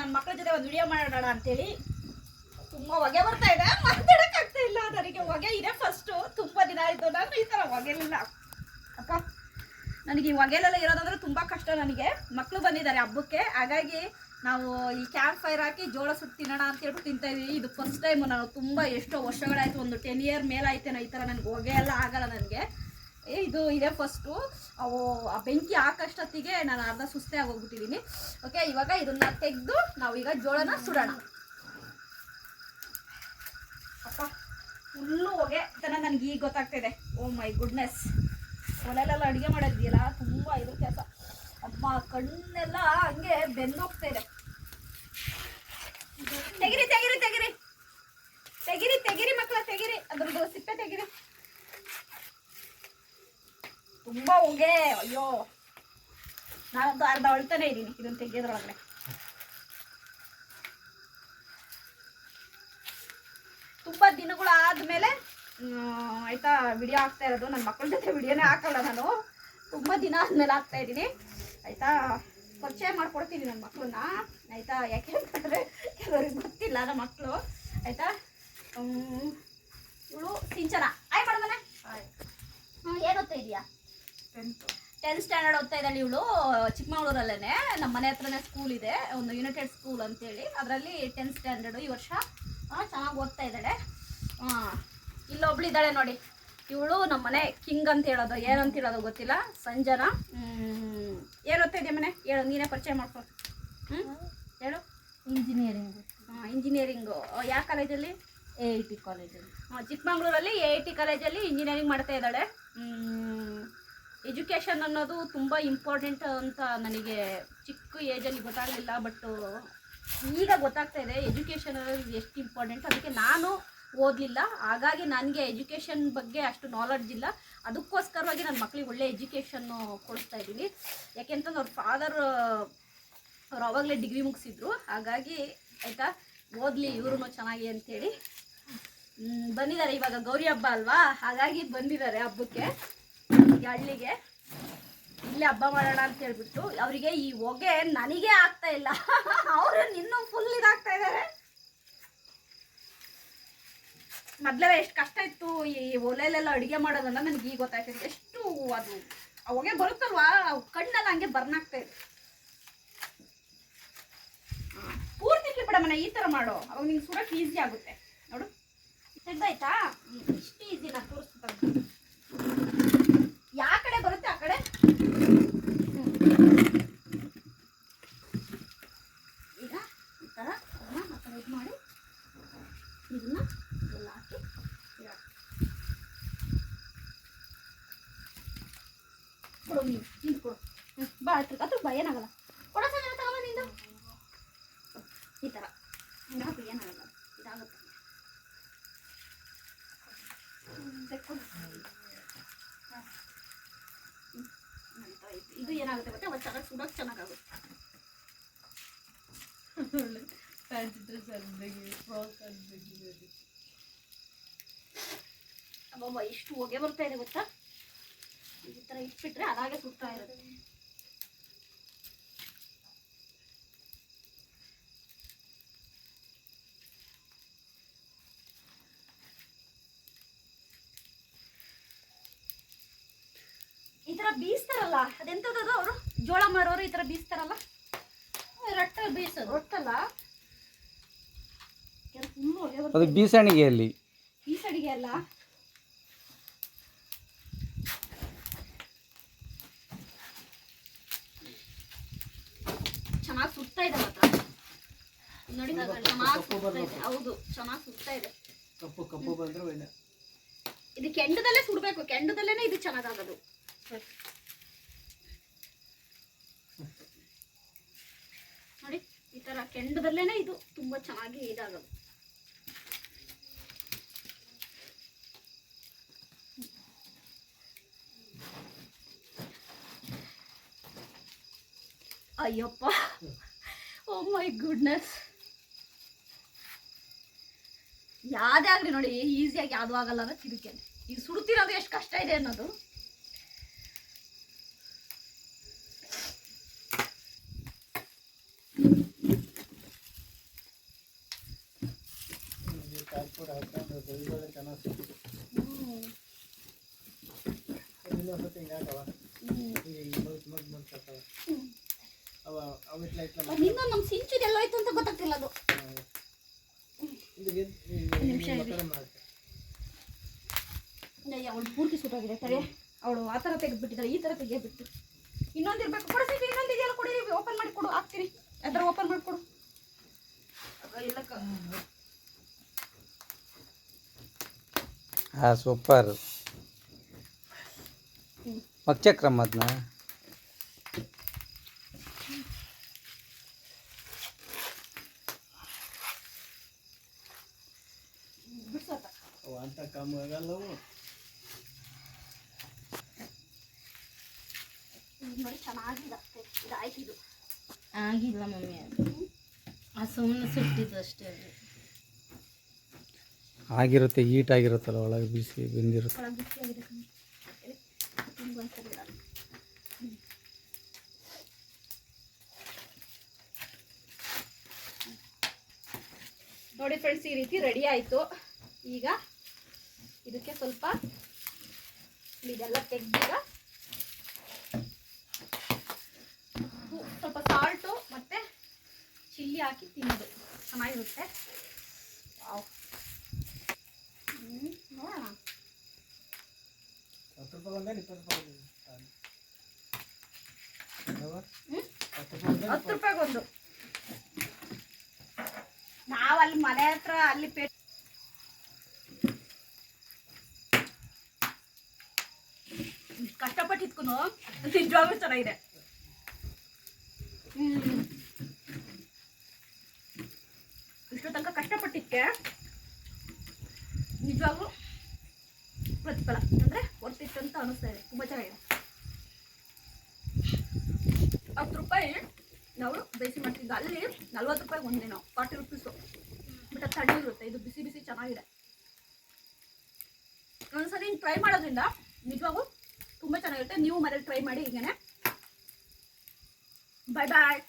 ನನ್ನ ಮಕ್ಕಳ ಜೊತೆ ಒಂದು ವಿಡಿಯೋ ಮಾಡೋಣ ಅಂತೇಳಿ. ತುಂಬ ಹೊಗೆ ಬರ್ತಾ ಇದೆ. ಮಾತಾಡಕ್ ಆಗ್ತಾ ಇಲ್ಲ. ನನಗೆ ಹೊಗೆ ಇದೆ ಫಸ್ಟು ತುಂಬ ದಿನ ಆಯಿತು. ನಾನು ಈ ಥರ ಹೊಗೆಲಿಲ್ಲ. ಅಕ್ಕ, ನನಗೆ ಈ ಹೊಗೆಲೆಲ್ಲ ಇರೋದಂದ್ರೆ ತುಂಬ ಕಷ್ಟ ನನಗೆ. ಮಕ್ಕಳು ಬಂದಿದ್ದಾರೆ ಹಬ್ಬಕ್ಕೆ. ಹಾಗಾಗಿ ನಾವು ಈ ಕ್ಯಾಂಪ್ ಫೈರ್ ಹಾಕಿ ಜೋಳ ಸುತ್ತ ತಿನ್ನೋಣ ಅಂತ ಹೇಳ್ಬಿಟ್ಟು ತಿಂತಾ ಇದು ಫಸ್ಟ್ ಟೈಮ್ ನಾನು ತುಂಬ ಎಷ್ಟೋ ವರ್ಷಗಳಾಯಿತು, ಒಂದು ಟೆನ್ ಇಯರ್ ಮೇಲಾಯ್ತೇನೋ ಈ ಥರ ನನಗೆ ಹೊಗೆ ಎಲ್ಲ ಆಗಲ್ಲ ನನಗೆ. ಇದು ಇದೆ ಫಸ್ಟು ಅವು, ಆ ಬೆಂಕಿ ಹಾಕಷ್ಟೊತ್ತಿಗೆ ನಾನು ಅರ್ಧ ಸುಸ್ತೇ ಆಗೋಗ್ಬಿಟ್ಟಿದ್ದೀನಿ ಓಕೆ ಇವಾಗ ಇದನ್ನ ತೆಗೆದು ನಾವು ಈಗ ಜೋಳನ ಸುಡೋಣ. ಅಪ್ಪ ಫುಲ್ಲು ಹೋಗೆ ತನ ನನಗೆ ಈಗ ಗೊತ್ತಾಗ್ತಿದೆ. ಓ ಮೈ ಗುಡ್ನೆಸ್ ಒಲೆಲೆಲ್ಲ ಅಡುಗೆ ಮಾಡೋದಿದೆಯಲ್ಲ ತುಂಬ ಇದು ಕೆಲಸ. ಅಮ್ಮ, ಕಣ್ಣೆಲ್ಲ ಹಂಗೆ ಬೆಂದೋಗ್ತಾ ಇದೆ. ತೆಗಿರಿ ತೆಗಿರಿ ತೆಗಿರಿ. ತೆಗಿರಿ ತೆಗಿರಿ ಮಕ್ಕಳ, ತೆಗಿರಿ. ಅದ್ರದ್ದು ಸಿಪ್ಪೆ ತೆಗಿರಿ. ತುಂಬಾ ಹೊಗೆ ಅಯ್ಯೋ. ನಾನಂತೂ ಅರ್ಧ ಅಳ್ತಾನೆ ಇದ್ದೀನಿ ಇದನ್ನು ತೆಗೆಯೋದ್ರೊಳಗಡೆ. ತುಂಬಾ ದಿನಗಳು ಆದ್ಮೇಲೆ ಆಯ್ತಾ ವಿಡಿಯೋ ಹಾಕ್ತಾ ಇರೋದು. ನನ್ನ ಮಕ್ಕಳ ಜೊತೆ ವಿಡಿಯೋನೇ ಹಾಕಲ್ಲ ನಾನು. ತುಂಬಾ ದಿನ ಆದ್ಮೇಲೆ ಹಾಕ್ತಾ ಇದ್ದೀನಿ. ಆಯ್ತಾ, ಪರಿಚಯ ಮಾಡ್ಕೊಡ್ತೀನಿ ನನ್ನ ಮಕ್ಕಳನ್ನ ಆಯ್ತಾ, ಯಾಕೆ ಅಂತಂದ್ರೆ ಕೆಲವರಿಗೆ ಗೊತ್ತಿಲ್ಲ ನಮ್ಮ ಮಕ್ಕಳು ಆಯ್ತಾ ಇವಳು ಸಿಂಚನ. ಆಯ್ ಮಾಡಮನೆ ಹ್ಞೂ ಏನು ಓದ್ತಾ ಇದೆಯಾ ಟೆಂತ್ ಸ್ಟ್ಯಾಂಡರ್ಡ್ ಓದ್ತಾ ಇದ್ದಾಳೆ ಇವಳು ಚಿಕ್ಕಮಗಳೂರಲ್ಲೇ ನಮ್ಮ ಮನೆ ಹತ್ರನೇ ಸ್ಕೂಲ್ ಇದೆ ಒಂದು ಯುನೈಟೆಡ್ ಸ್ಕೂಲ್ ಅಂತೇಳಿ. ಅದರಲ್ಲಿ ಟೆಂತ್ ಸ್ಟ್ಯಾಂಡರ್ಡು ಈ ವರ್ಷ ಚೆನ್ನಾಗಿ ಓದ್ತಾ ಇದ್ದಾಳೆ. ಹಾಂ ಇಲ್ಲೊಬ್ಳು ಇದ್ದಾಳೆ ನೋಡಿ. ಇವಳು ನಮ್ಮ ಮನೆ ಕಿಂಗ್ ಅಂತ ಹೇಳೋದು ಏನಂತ ಹೇಳೋದು ಗೊತ್ತಿಲ್ಲ. ಸಂಜನಾ. ಏನ್ ಓದ್ತಾ ಇದೆಯಾ ಮನೆ? ಹೇಳು ನೀನೇ ಪರಿಚಯ ಮಾಡ್ಕೊ. ಹ್ಞೂ ಹೇಳು. ಇಂಜಿನಿಯರಿಂಗ್ ಇಂಜಿನಿಯರಿಂಗು ಯಾವ ಕಾಲೇಜಲ್ಲಿ ಎ ಐ ಟಿ ಕಾಲೇಜಲ್ಲಿ ಹಾಂ ಚಿಕ್ಕಮಂಗ್ಳೂರಲ್ಲಿ ಎ ಐ ಟಿ ಕಾಲೇಜಲ್ಲಿ ಇಂಜಿನಿಯರಿಂಗ್ ಮಾಡ್ತಾ ಇದ್ದಾಳೆ. ಎಜುಕೇಷನ್ ಅನ್ನೋದು ತುಂಬ ಇಂಪಾರ್ಟೆಂಟ್ ಅಂತ ನನಗೆ ಚಿಕ್ಕ ಏಜಲ್ಲಿ ಗೊತ್ತಾಗಲಿಲ್ಲ ಬಟ್ ಈಗ ಗೊತ್ತಾಗ್ತಾ ಇದೆ ಎಜುಕೇಷನ್ ಅನ್ನೋದು ಎಷ್ಟು ಇಂಪಾರ್ಟೆಂಟ್ ಅದಕ್ಕೆ ನಾನು ಓದಲಿಲ್ಲ. ಹಾಗಾಗಿ ನನಗೆ ಎಜುಕೇಷನ್ ಬಗ್ಗೆ ಅಷ್ಟು ನಾಲೆಡ್ಜ್ ಇಲ್ಲ. ಅದಕ್ಕೋಸ್ಕರವಾಗಿ ನನ್ನ ಮಕ್ಕಳಿಗೆ ಒಳ್ಳೆ ಎಜುಕೇಷನ್ನು ಕೊಡಿಸ್ತಾ ಇದ್ದೀನಿ. ಯಾಕೆಂತಂದ್ರೆ ಅವ್ರ ಫಾದರ್ ಅವ್ರು ಅವಾಗಲೇ ಡಿಗ್ರಿ ಮುಗಿಸಿದ್ರು. ಹಾಗಾಗಿ ಆಯಿತಾ? ಓದಲಿ ಇವ್ರೂ ಚೆನ್ನಾಗಿ ಹ್ಮ್, ಬಂದಿದ್ದಾರೆ ಇವಾಗ ಗೌರಿ ಹಬ್ಬ ಅಲ್ವಾ? ಹಾಗಾಗಿ ಬಂದಿದ್ದಾರೆ ಹಬ್ಬಕ್ಕೆ. ಈ ಹಳ್ಳಿಗೆ ಇಲ್ಲೇ ಹಬ್ಬ ಮಾಡೋಣ ಅಂತ ಹೇಳ್ಬಿಟ್ಟು ಅವರಿಗೆ ಈ ಹೊಗೆ ನನಗೆ ಆಗ್ತಾ ಇಲ್ಲ. ಅವರು ಇನ್ನೂ ಫುಲ್ ಇದಾಗ್ತಾ ಇದ್ದಾರೆ ಮೊದಲೇ ಎಷ್ಟು ಕಷ್ಟ ಇತ್ತು ಈ ಒಲೆಲೆಲ್ಲ ಅಡುಗೆ ಮಾಡೋದನ್ನ ನನಗೆ ಈಗ ಗೊತ್ತಾಯ್ತದೆ. ಎಷ್ಟು ಅದು, ಆ ಹೊಗೆ ಬರುತ್ತಲ್ವಾ? ಕಣ್ಣೆಲ್ಲ ಹಂಗೆ ಬರ್ನ್ ಆಗ್ತಾ ಇದೆ. ಪೂರ್ತಿ ಮನೆ ಈ ತರ ಮಾಡು. ಅವಾಗ ನಿಂಗೆ ಸುಡಕ್ಕೆ ಈಸಿ ಆಗುತ್ತೆ. ನೋಡು. ಇಷ್ಟು ಈಸಿ ನಾನು ತೋರಿಸ್ತೀನಿ ಯಾವ ಕಡೆ ಬರುತ್ತೆ ಆ ಕಡೆ ಹ್ಮ್. ಈಗ ಈ ಇದು ಮಾಡಿ ಇದನ್ನ ಎಲ್ಲ ಹಾಕಿ. ಕೊಡು ಹತ್ರ ಬಾ ಏನಾಗಲ್ಲ. ತಗೊಂಬ ನಿಂದು ಈ ಏನಾಗಲ್ಲ. ಇದಾಗುತ್ತೆ. ಇದು ಏನಾಗುತ್ತೆ ಗೊತ್ತಾ? ಒಂದು ಚೆನ್ನಾಗಿ ಸುಡೋಕೆ ಚೆನ್ನಾಗಾಗುತ್ತೆ. ಫ್ರಾಕ್ ಅಬ್ಬಬ್ಬ ಎಷ್ಟು ಹೊಗೆ ಬರ್ತಾ ಇದೆ ಗೊತ್ತಾ? ಈ ಥರ ಇಟ್ಬಿಟ್ರೆ ಅದಾಗೆ ಸುಡ್ತಾ ಇರುತ್ತೆ. ಈ ತರ ಬೀಸ್ತಾರಲ್ಲ ಅದೆಂತದದು ಅವರು? ಜೋಳ ಮಾರೋರು ಈ ತರ ಬೀಸ್ತಾರಲ್ಲ? ರಟ್ಟ ಬೇಯಿಸೋದು ರೊಟ್ಟಲ್ಲ? ಅದು. ಬೀಸಣಿಗೆಯಲ್ಲಿ. ಈ ಸಡಿಗೆ ಅಲ್ಲ ಚೆನ್ನಾಗಿ ಸುತ್ತಾ ಇದೆ ಮಾತ್ರ. ನೋಡಿ ಚೆನ್ನಾಗಿ ಸುತ್ತಾ ಇದೆ. ಹೌದು ಚೆನ್ನಾಗಿ ಸುತ್ತಾ ಇದೆ. ಕಪ್ಪು ಕಪ್ಪು ಬಂದ್ರೆ ಕೆಂಡದಲ್ಲೇ ಸುಡ್ಬೇಕು ಕೆಂಡದಲ್ಲೇನೆ ಇದು ಚೆನ್ನಾಗಾಗೋದು ನೋಡಿ, ಈ ತರ ಕೆಂಡದಲ್ಲೇನೆ ಇದು ತುಂಬಾ ಚೆನ್ನಾಗಿ ಇದಾಗೋದು. ಅಯ್ಯಪ್ಪ. ಓ ಮೈ ಗುಡ್ನೆಸ್ ಯಾವುದೇ ಆಗ್ಲಿ ನೋಡಿ ಈಸಿಯಾಗಿ ಯಾವ್ದು ಆಗಲ್ಲ ಅಂದ್ರೆ ತಿರುಕೇನೆ ಈಗ ಸುಡ್ತಿರೋದು ಎಷ್ಟು ಕಷ್ಟ ಇದೆ ಅನ್ನೋದು ಚೆನ್ನಾಗಿ ಸಿಕ್ಕಿತು ಹ್ಞೂ ಇನ್ನೊಂದ್ಸತಿ ಹಿಂಗಾಗವ ಮಗ್ ಮಗ್ ಅವ ಇಟ್ಲ ನಿನ್ನ ನಮ್ಮ ಸಿಂಚುರಿ ಎಲ್ಲೋಯ್ತು ಅಂತ ಗೊತ್ತಾಗ್ತಿಲ್ಲ ಅದು. ಇದು ನಿಮಿಷ ಇರಿ. ಅವಳು ಪೂರ್ತಿ ಸುಟ್ಟೋಗಿದೆ ಸರಿ ಅವಳು ಆ ಥರ ತೆಗೆದ್ಬಿಟ್ಟಿದ್ದಾಳೆ ಈ ಥರ ತೆಗಿಯಬಿಟ್ಟು ಇನ್ನೊಂದು ಇನ್ನೊಂದಿರ್ಬೇಕು ಕೊಡು ಸಿಟಿ ಇನ್ನೊಂದು ಇದೆಯಲ್ಲ ಕೊಡಿ ಓಪನ್ ಮಾಡಿ ಕೊಡು ಹಾಕ್ತೀನಿ ಅದರ ಓಪನ್ ಮಾಡಿ ಕೊಡು ಇಲ್ಲ ಕ- ಹಾಂ ಸೂಪರ್ ಹ್ಮ್. ಮಗ್ಚಕ್ರಮ್ಮ ಅದನ್ನ ಬಿಡ್ಸತ್ತ ಅವ ಅಂತ ಕಮ್ಮಿ ಆಗಲ್ಲವು ಇದು ನೋಡಿ ಚೆನ್ನಾಗಿದೆ ಇದು ಆಯ್ತು ಇದು ಆಗಿಲ್ಲ ಮಮ್ಮಿ ಅದು ಆ ಸುಮ್ಮನೆ ಸುಟ್ಟಿದ್ದು ಅಷ್ಟೇ ಅದು ಆಗಿರುತ್ತೆ ಹೀಟ್ ಆಗಿರುತ್ತಲ್ಲ, ಒಳಗೆ ಬಿಸಿ ಬೆಂದಿರುತ್ತೆ. ನೋಡಿ ಫ್ರೆಂಡ್ಸ್ ಈ ರೀತಿ ರೆಡಿ ಆಯಿತು. ಈಗ ಇದಕ್ಕೆ ಸ್ವಲ್ಪ ಇದೆಲ್ಲ ತೆಗ್ದೀಗ ಸ್ವಲ್ಪ ಸಾಲ್ಟು ಮತ್ತು ಚಿಲ್ಲಿ ಹಾಕಿ ತಿನ್ನೋದು. ಚೆನ್ನಾಗಿರುತ್ತೆ. ರೂಪಾಯಿ ಇಪ್ಪತ್ತು ರೂಪಾಯಿ? ಹತ್ತು ರೂಪಾಯಿ ಒಂದು ನಾವಲ್ಲಿ ಮನೆ ಹತ್ರ ಅಲ್ಲಿ ಪೇ ಇಷ್ಟ್ ಕಷ್ಟಪಟ್ಟು ಇಟ್ಕೊಂಡು ನಿಜವಾಗ್ಲೂ ಚೆನ್ನಾಗಿದೆ. ಇಷ್ಟು ತನಕ ಕಷ್ಟಪಟ್ಟಿದ್ಕೆ. ನಿಜವಾಗ್ಲೂ ಪ್ರತಿಫಲ. ಅಂದ್ರೆ ಅಂತ ಅನಿಸ್ತಾ ಇದೆ. ತುಂಬಾ ಚೆನ್ನಾಗಿದೆ. ಹತ್ತು ರೂಪಾಯಿ ನಾವು ಬೇಸಿ ಮಾಡ್ತಿದ್ದ ಅಲ್ಲಿ ನಲ್ವತ್ತು ರೂಪಾಯಿ ಒಂದೇ ನಾವು. Forty rupees. ಬಟ್ ಅದು ತಣ್ಣಗಿರುತ್ತೆ ಇದು ಬಿಸಿ ಬಿಸಿ ಚೆನ್ನಾಗಿದೆ. ಒಂದ್ಸರಿ ಟ್ರೈ ಮಾಡೋದ್ರಿಂದ ನಿಜವಾಗೂ ತುಂಬ ಚೆನ್ನಾಗಿರುತ್ತೆ. ನೀವು ಮನೇಲಿ ಟ್ರೈ ಮಾಡಿ ಹೀಗೇನೆ. ಬಾಯ್ ಬಾಯ್